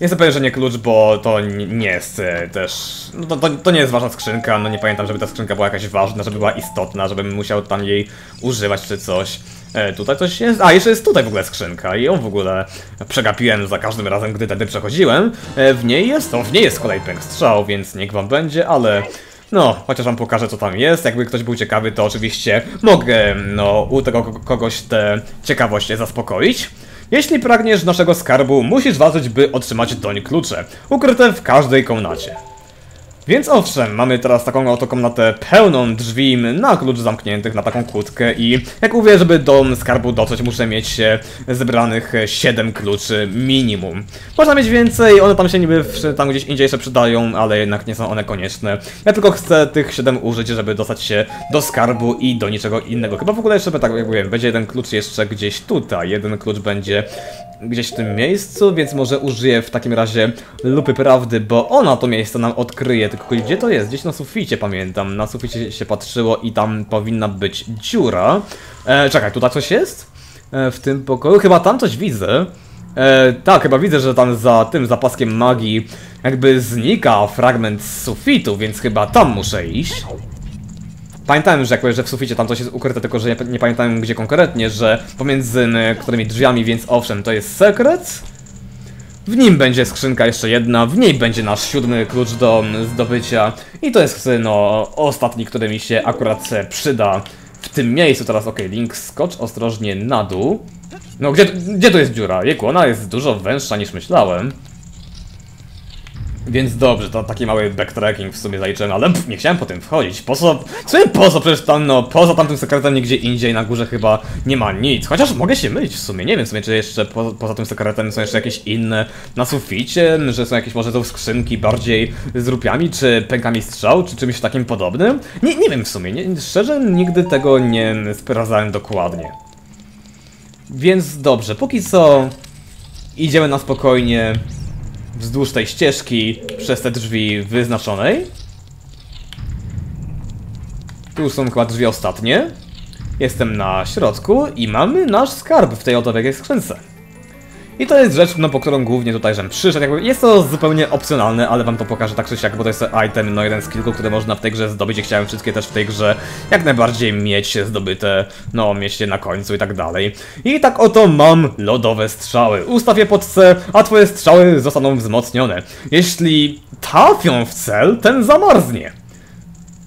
Jestem pewien, że nie klucz, bo to nie jest też... No to, to, to, nie jest ważna skrzynka, no nie pamiętam, żeby ta skrzynka była jakaś ważna, żeby była istotna, żebym musiał tam jej używać czy coś. E, tutaj coś jest... A, jeszcze jest tutaj w ogóle skrzynka i ją w ogóle przegapiłem za każdym razem, gdy tedy przechodziłem. E, w niej jest... to w niej jest kolej pęk strzał, więc niech wam będzie, ale... No, chociaż wam pokażę co tam jest, jakby ktoś był ciekawy, to oczywiście mogę, no, u tego kogoś tę ciekawość zaspokoić. Jeśli pragniesz naszego skarbu, musisz walczyć, by otrzymać doń klucze, ukryte w każdej komnacie. Więc owszem, mamy teraz taką oto komnatę pełną drzwi na klucz zamkniętych na taką kłódkę i jak mówię, żeby do skarbu dotrzeć muszę mieć zebranych 7 kluczy minimum. Można mieć więcej, one tam się niby tam gdzieś indziej się przydają, ale jednak nie są one konieczne. Ja tylko chcę tych 7 użyć, żeby dostać się do skarbu i do niczego innego. Chyba w ogóle jeszcze, tak jak mówiłem, będzie jeden klucz jeszcze gdzieś tutaj, jeden klucz będzie gdzieś w tym miejscu, więc może użyję w takim razie lupy prawdy, bo ona to miejsce nam odkryje, tylko gdzie to jest? Gdzieś na suficie pamiętam, na suficie się patrzyło i tam powinna być dziura. E, czekaj, tutaj coś jest? E, w tym pokoju? Chyba tam coś widzę. E, tak, chyba widzę, że tam za tym zapaskiem magii jakby znika fragment sufitu, więc chyba tam muszę iść. Pamiętałem, że jak że w suficie tam coś jest ukryte, tylko że nie, nie pamiętałem gdzie konkretnie, że pomiędzy którymi drzwiami, więc owszem, to jest sekret. W nim będzie skrzynka jeszcze jedna, w niej będzie nasz siódmy klucz do zdobycia i to jest no ostatni, który mi się akurat przyda w tym miejscu. Teraz ok, Link skocz ostrożnie na dół. No gdzie, gdzie to jest dziura? Jeku, ona jest dużo węższa niż myślałem. Więc dobrze, to taki mały backtracking w sumie zaliczyłem, ale pff, nie chciałem po tym wchodzić. Po co? W po co? Przecież tam, no, poza tamtym sekretem nigdzie indziej na górze chyba nie ma nic. Chociaż mogę się mylić w sumie, nie wiem w sumie, czy jeszcze po, poza tym sekretem są jeszcze jakieś inne na suficie, że są jakieś może to skrzynki bardziej z rupiami, czy pękami strzał, czy czymś takim podobnym. Nie, nie wiem w sumie, nie, szczerze nigdy tego nie sprawdzałem dokładnie. Więc dobrze, póki co idziemy na spokojnie wzdłuż tej ścieżki przez te drzwi wyznaczonej. Tu są chyba drzwi ostatnie. Jestem na środku i mamy nasz skarb w tej oto skrzynce. I to jest rzecz, no po którą głównie tutaj żem przyszedł. Jakby jest to zupełnie opcjonalne, ale wam to pokażę tak czy siak, bo to jest item, no jeden z kilku, które można w tej grze zdobyć i chciałem wszystkie też w tej grze jak najbardziej mieć zdobyte, no mieć je na końcu i tak dalej. I tak oto mam lodowe strzały. Ustaw je pod C, a twoje strzały zostaną wzmocnione. Jeśli trafią w cel, ten zamarznie.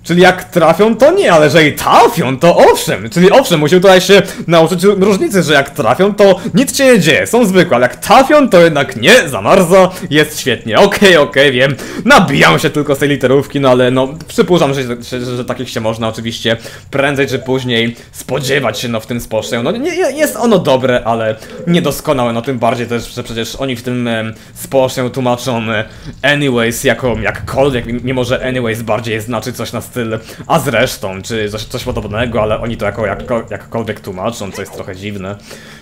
Czyli jak trafią, to nie, ale jeżeli trafią, to owszem. Czyli owszem, musimy tutaj się nauczyć różnicy, że jak trafią, to nic się nie dzieje, są zwykłe, ale jak trafią, to jednak nie, zamarza, jest świetnie. Okej, okay, okej, okay, wiem, nabijam się tylko z tej literówki, no ale no, przypuszczam, że, że, że, że takich się można oczywiście prędzej czy później spodziewać się no w tym sposze. No nie, jest ono dobre, ale niedoskonałe, no tym bardziej też, że przecież oni w tym e, sposze tłumaczą anyways jako jakkolwiek, mimo że anyways bardziej znaczy coś na styl, a zresztą, czy coś, coś podobnego, ale oni to jako, jako, jakkolwiek tłumaczą, co jest trochę dziwne.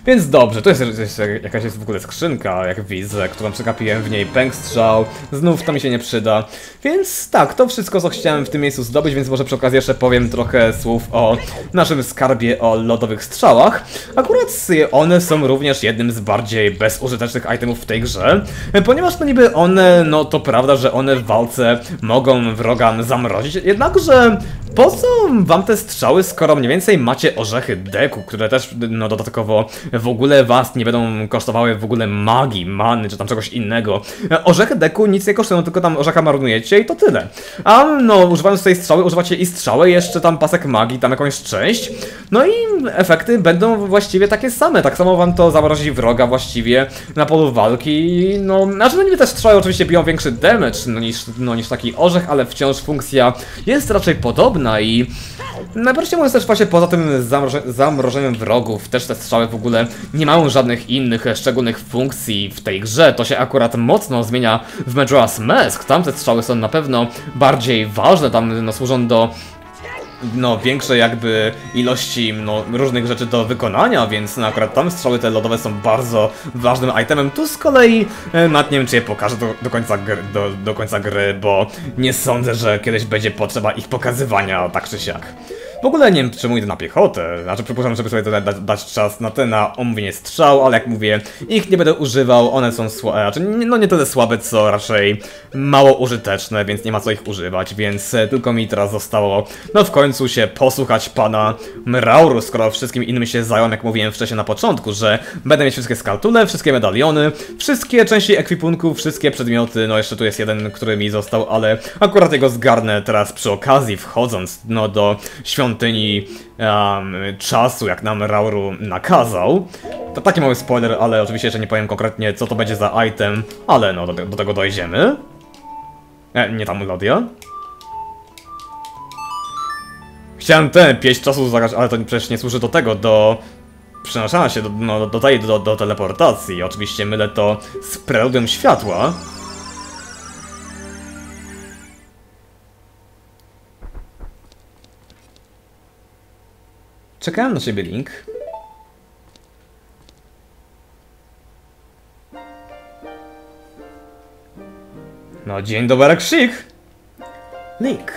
Więc dobrze, to jest, jest jakaś jest w ogóle skrzynka, jak widzę, którą przegapiłem w niej pęk strzał, znów to mi się nie przyda. Więc tak, to wszystko, co chciałem w tym miejscu zdobyć, więc może przy okazji jeszcze powiem trochę słów o naszym skarbie o lodowych strzałach. Akurat one są również jednym z bardziej bezużytecznych itemów w tej grze, ponieważ to niby one, no to prawda, że one w walce mogą wroga zamrozić, jednakże że po co wam te strzały, skoro mniej więcej macie orzechy deku, które też, no dodatkowo w ogóle was nie będą kosztowały w ogóle magii, many, czy tam czegoś innego. Orzechy deku nic nie kosztują, tylko tam orzecha marnujecie i to tyle. A no, używając tej strzały, używacie i strzały, jeszcze tam pasek magii, tam jakąś część. No i efekty będą właściwie takie same, tak samo wam to zamrozi wroga właściwie na polu walki, no, znaczy no niby te strzały oczywiście biją większy damage no, niż, no, niż taki orzech, ale wciąż funkcja jest raczej podobna i najbardziej mówiąc też właśnie poza tym zamroże zamrożeniem wrogów, też te strzały w ogóle nie mają żadnych innych szczególnych funkcji w tej grze. To się akurat mocno zmienia w Majora's Mask. Tam te strzały są na pewno bardziej ważne, tam no, służą do no, większej jakby ilości no, różnych rzeczy do wykonania, więc no, akurat tam strzały te lodowe są bardzo ważnym itemem. Tu z kolei e, nawet nie wiem, czy je pokażę do, do, końca gry, do, do końca gry, bo nie sądzę, że kiedyś będzie potrzeba ich pokazywania tak czy siak. W ogóle nie wiem, czemu idę na piechotę. Znaczy, przypuszczam, żeby sobie da, da, dać czas na ten, na omówienie strzał, ale jak mówię, ich nie będę używał, one są słabe, znaczy, no nie tyle słabe, co raczej mało użyteczne, więc nie ma co ich używać, więc e, tylko mi teraz zostało, no w końcu się posłuchać pana Mrauru, skoro wszystkim innym się zająłem, jak mówiłem wcześniej na początku, że będę mieć wszystkie skaltule, wszystkie medaliony, wszystkie części ekwipunku, wszystkie przedmioty, no jeszcze tu jest jeden, który mi został, ale akurat jego zgarnę teraz przy okazji, wchodząc no do świątyni um, czasu, jak nam Rauru nakazał. To taki mały spoiler, ale oczywiście jeszcze nie powiem konkretnie, co to będzie za item, ale no, do, do tego dojdziemy. E, nie ta melodia. Chciałem ten pieść czasu zagrać, ale to przecież nie służy do tego, do przenoszenia się do, no, do tej, do, do teleportacji. Oczywiście mylę to z preludium światła. Czekałem na ciebie, Link. No, dzień dobry, Krzyk! Link,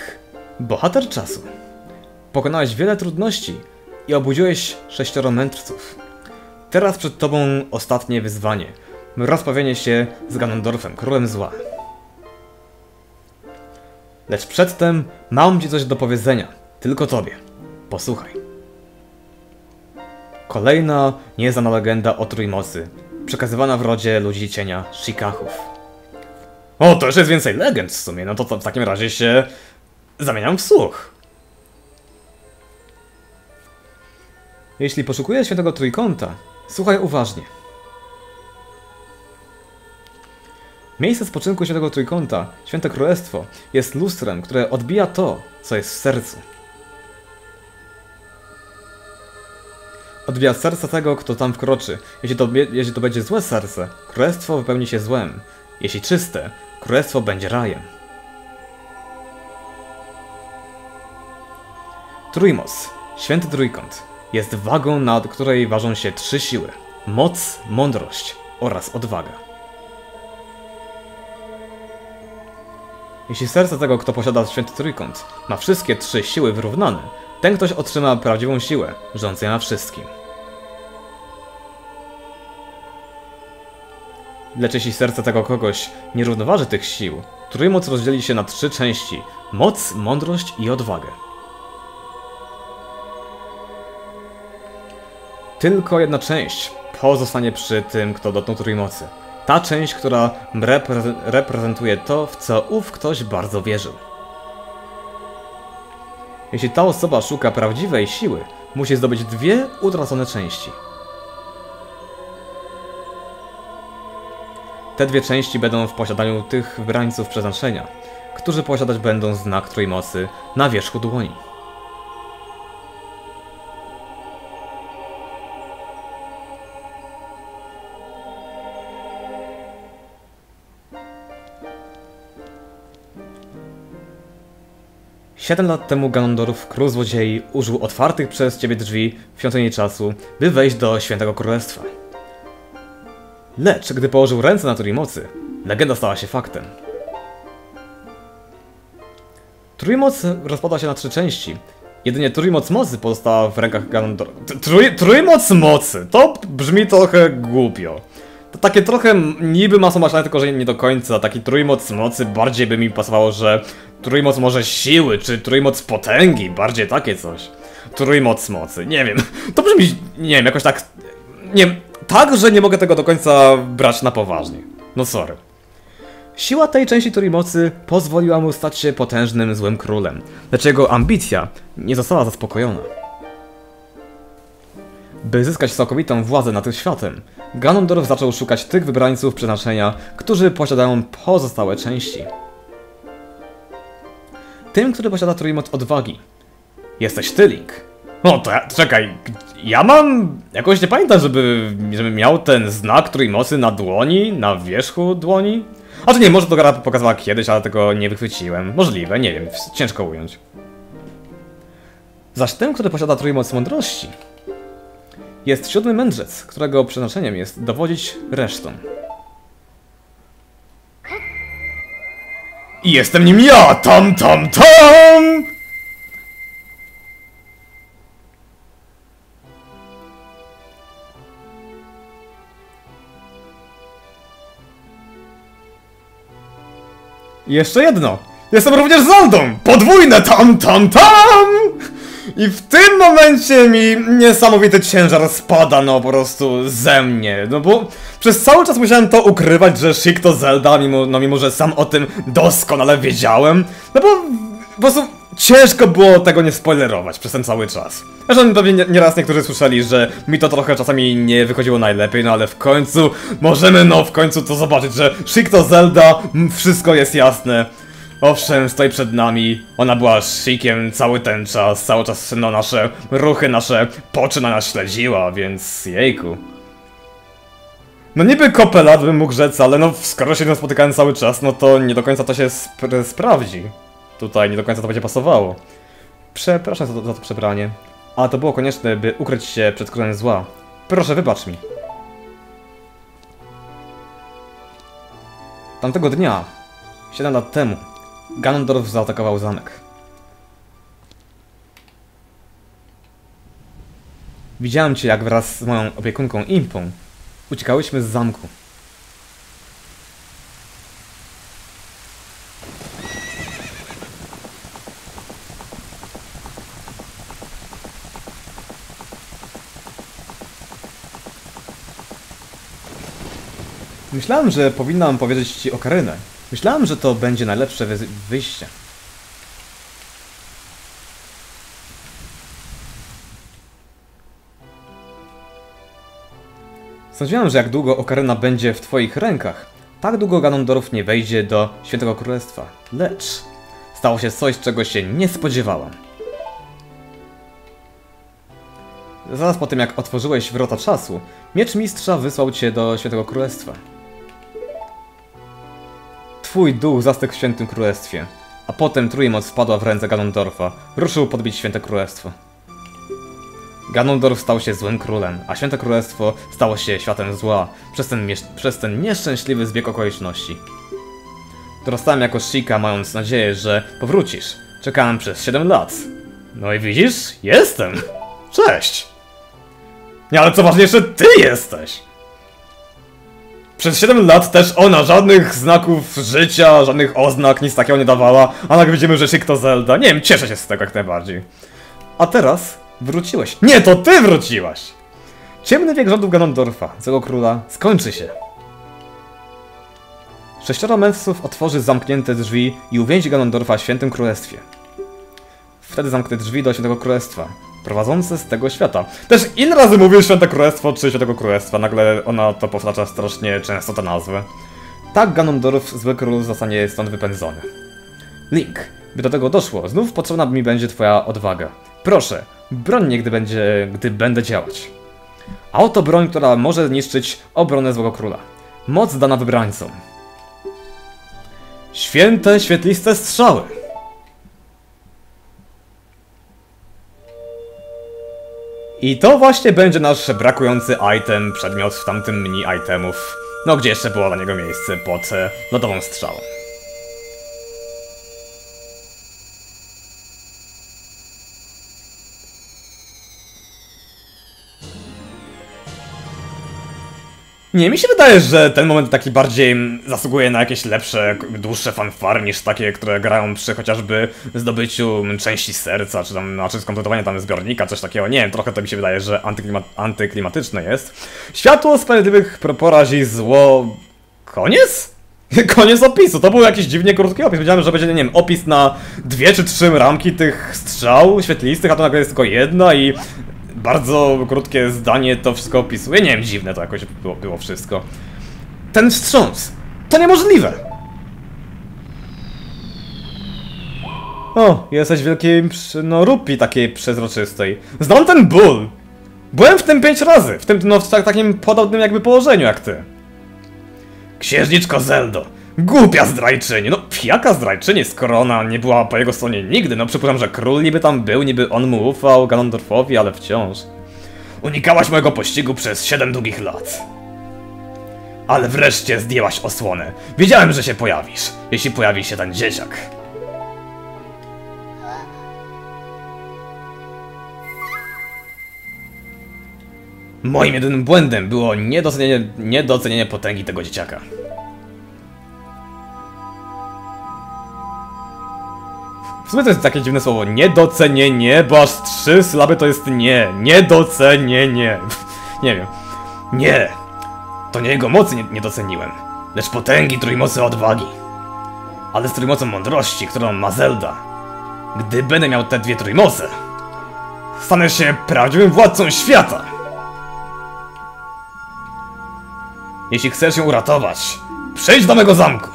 bohater czasu. Pokonałeś wiele trudności i obudziłeś sześcioro mędrców. Teraz przed tobą ostatnie wyzwanie. Rozprawienie się z Ganondorfem, królem zła. Lecz przedtem mam ci coś do powiedzenia. Tylko tobie. Posłuchaj. Kolejna nieznana legenda o Trójmocy, przekazywana w rodzie ludzi cienia Shikachów. O, to już jest więcej legend w sumie, no to, to w takim razie się zamieniam w słuch. Jeśli poszukujesz świętego trójkąta, słuchaj uważnie. Miejsce spoczynku świętego trójkąta, święte królestwo, jest lustrem, które odbija to, co jest w sercu. Odbija serca tego, kto tam wkroczy. Jeśli to, jeśli to będzie złe serce, królestwo wypełni się złem. Jeśli czyste, królestwo będzie rajem. Trójmos, święty trójkąt, jest wagą, nad której ważą się trzy siły. Moc, mądrość oraz odwaga. Jeśli serce tego, kto posiada święty trójkąt, ma wszystkie trzy siły wyrównane, ten ktoś otrzyma prawdziwą siłę, rządzącą na wszystkim. Lecz jeśli serce tego kogoś nie równoważy tych sił, trójmoc rozdzieli się na trzy części. Moc, mądrość i odwagę. Tylko jedna część pozostanie przy tym, kto dotknął trójmocy. Ta część, która repre reprezentuje to, w co ów ktoś bardzo wierzył. Jeśli ta osoba szuka prawdziwej siły, musi zdobyć dwie utracone części. Te dwie części będą w posiadaniu tych wybrańców przeznaczenia, którzy posiadać będą znak Trójmocy na wierzchu dłoni. Siedem lat temu Ganondorf, król złodziei, użył otwartych przez ciebie drzwi w świątyni czasu, by wejść do Świętego Królestwa. Lecz gdy położył ręce na Trójmocy, legenda stała się faktem. Trójmoc rozpada się na trzy części. Jedynie Trójmoc Mocy pozostała w rękach Ganondorfa. Trój, trójmoc Mocy! To brzmi trochę głupio. To takie trochę niby masło maślane, tylko że nie do końca. Taki Trójmoc Mocy bardziej by mi pasowało, że Trójmoc może siły, czy Trójmoc potęgi, bardziej takie coś. Trójmoc mocy, nie wiem. To brzmi, nie wiem, jakoś tak... Nie tak, że nie mogę tego do końca brać na poważnie. No sorry. Siła tej części Trójmocy pozwoliła mu stać się potężnym złym królem, lecz jego ambicja nie została zaspokojona. By zyskać całkowitą władzę nad tym światem, Ganondorf zaczął szukać tych wybrańców przeznaczenia, którzy posiadają pozostałe części. Tym, który posiada Trójmoc Odwagi. Jesteś ty, Link. No to ja, czekaj, ja mam... Jakoś nie pamiętam, żeby, żeby miał ten znak Trójmocy na dłoni, na wierzchu dłoni. A to nie, może to gra pokazała kiedyś, ale tego nie wychwyciłem. Możliwe, nie wiem, ciężko ująć. Zaś tym, który posiada Trójmoc Mądrości, jest siódmy mędrzec, którego przeznaczeniem jest dowodzić resztą. I jestem nim ja! Tam, tam, tam! Jeszcze jedno. Jestem również Zeldą! Podwójne tam, tam, tam! I w tym momencie mi niesamowity ciężar spada, no po prostu ze mnie. No bo przez cały czas musiałem to ukrywać, że Sheik to Zelda, mimo, no mimo że sam o tym doskonale wiedziałem. No bo po prostu ciężko było tego nie spoilerować przez ten cały czas. Zresztą pewnie nieraz niektórzy słyszeli, że mi to trochę czasami nie wychodziło najlepiej, no ale w końcu możemy no w końcu to zobaczyć, że Sheik to Zelda, wszystko jest jasne. Owszem, stoi przed nami, ona była Sheikiem cały ten czas, cały czas no nasze ruchy, nasze poczyna nas śledziła, więc jejku. No niby kopę lat bym mógł rzec, ale no skoro się z spotykałem cały czas, no to nie do końca to się spr sprawdzi. Tutaj nie do końca to będzie pasowało. Przepraszam za to, za to przebranie. A to było konieczne, by ukryć się przed królem zła. Proszę, wybacz mi. Tamtego dnia, 7 lat temu, Ganondorf zaatakował zamek. Widziałem cię, jak wraz z moją opiekunką Impą uciekałyśmy z zamku. Myślałem, że powinnam powiedzieć ci o Karynę. Myślałem, że to będzie najlepsze wy wyjście. Sądziłem, że jak długo Okaryna będzie w twoich rękach, tak długo Ganondorf nie wejdzie do Świętego Królestwa. Lecz stało się coś, czego się nie spodziewałam. Zaraz po tym, jak otworzyłeś wrota czasu, miecz mistrza wysłał cię do Świętego Królestwa. Twój duch zastygł w Świętym Królestwie, a potem trójmoc wpadła w ręce Ganondorfa. Ruszył podbić Święte Królestwo. Ganondorf stał się złym królem, a Święte Królestwo stało się światem zła przez ten, przez ten nieszczęśliwy zbieg okoliczności. Dorastałem jako Shika, mając nadzieję, że powrócisz. Czekałem przez 7 lat. No i widzisz? Jestem! Cześć! Nie, ale co ważniejsze, ty jesteś! Przez 7 lat też ona żadnych znaków życia, żadnych oznak, nic takiego nie dawała, a nagle widzimy, że Szyk to Zelda. Nie wiem, cieszę się z tego jak najbardziej. A teraz wróciłeś. Nie, to ty wróciłaś! Ciemny wiek rządów Ganondorfa, złego króla, skończy się. Sześcioro mędrców otworzy zamknięte drzwi i uwięzi Ganondorfa w Świętym Królestwie. Wtedy zamknę drzwi do Świętego Królestwa, prowadzące z tego świata. Też ile razy mówił Święte Królestwo czy Świętego Królestwa? Nagle ona to powtarza strasznie często tę nazwę. Tak Ganondorf, zły król, zostanie stąd wypędzony. Link, by do tego doszło, znów potrzebna mi będzie twoja odwaga. Proszę, broń mnie, gdy, będzie, gdy będę działać. A oto broń, która może zniszczyć obronę złego króla. Moc dana wybrańcom. Święte, świetliste strzały. I to właśnie będzie nasz brakujący item, przedmiot w tamtym mini itemów. No gdzie jeszcze było dla niego miejsce pod e, lodową strzałą. Nie, mi się wydaje, że ten moment taki bardziej zasługuje na jakieś lepsze, dłuższe fanfary niż takie, które grają przy chociażby zdobyciu części serca, czy tam, znaczy skompletowaniu tam zbiornika, coś takiego. Nie wiem, trochę to mi się wydaje, że antyklimat antyklimatyczne jest. Światło sprawiedliwych porazi zło... Koniec? Koniec opisu, to był jakiś dziwnie krótki opis. Wiedziałem, że będzie, nie wiem, opis na dwie czy trzy ramki tych strzał świetlistych, a to nagle jest tylko jedna i bardzo krótkie zdanie to wszystko opisuje. Nie wiem, dziwne to jakoś było, było wszystko. Ten wstrząs! To niemożliwe! O, jesteś wielkiej, no, rupi takiej przezroczystej. Znam ten ból! Byłem w tym pięć razy, w tym, no, w takim podobnym jakby położeniu jak ty. Księżniczko Zeldo, Głupia zdrajczyni! No, jaka zdrajczyni, skoro ona nie była po jego stronie nigdy? No, przypuszczam, że król niby tam był, niby on mu ufał Ganondorfowi, ale wciąż. Unikałaś mojego pościgu przez 7 długich lat. Ale wreszcie zdjęłaś osłonę. Wiedziałem, że się pojawisz, jeśli pojawi się ten dzieciak. Moim jedynym błędem było niedocenienie, niedocenienie potęgi tego dzieciaka. Sumie to jest takie dziwne słowo, niedocenienie, bo aż trzy sylaby to jest nie, niedocenienie. Nie wiem. Nie, to nie jego mocy nie, nie doceniłem, lecz potęgi trójmocy odwagi. Ale z trójmocą mądrości, którą ma Zelda, gdy będę miał te dwie trójmoce, stanę się prawdziwym władcą świata. Jeśli chcesz ją uratować, przejdź do mego zamku.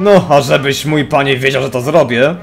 No, a żebyś mój panie wiedział, że to zrobię.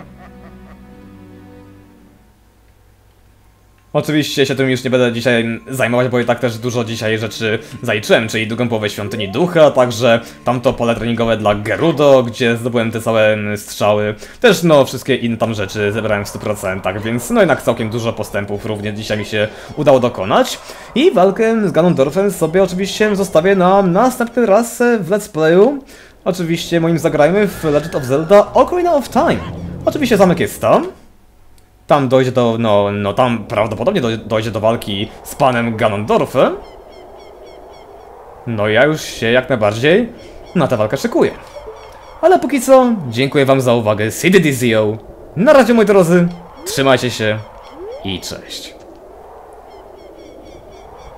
Oczywiście się tym już nie będę dzisiaj zajmować, bo i tak też dużo dzisiaj rzeczy zaliczyłem, czyli drugą połowę Świątyni Ducha, także tamto pole treningowe dla Gerudo, gdzie zdobyłem te całe strzały. Też no, wszystkie inne tam rzeczy zebrałem w 100%, więc no jednak całkiem dużo postępów również dzisiaj mi się udało dokonać. I walkę z Ganondorfem sobie oczywiście zostawię na następny raz w Let's Playu. Oczywiście moim zagrajmy w Legend of Zelda Ocarina of Time. Oczywiście zamek jest tam. Tam dojdzie do, no, no tam prawdopodobnie doj- dojdzie do walki z panem Ganondorfem. No ja już się jak najbardziej na tę walkę szykuję. Ale póki co, dziękuję wam za uwagę, CD Dizio. Na razie moi drodzy, trzymajcie się i cześć.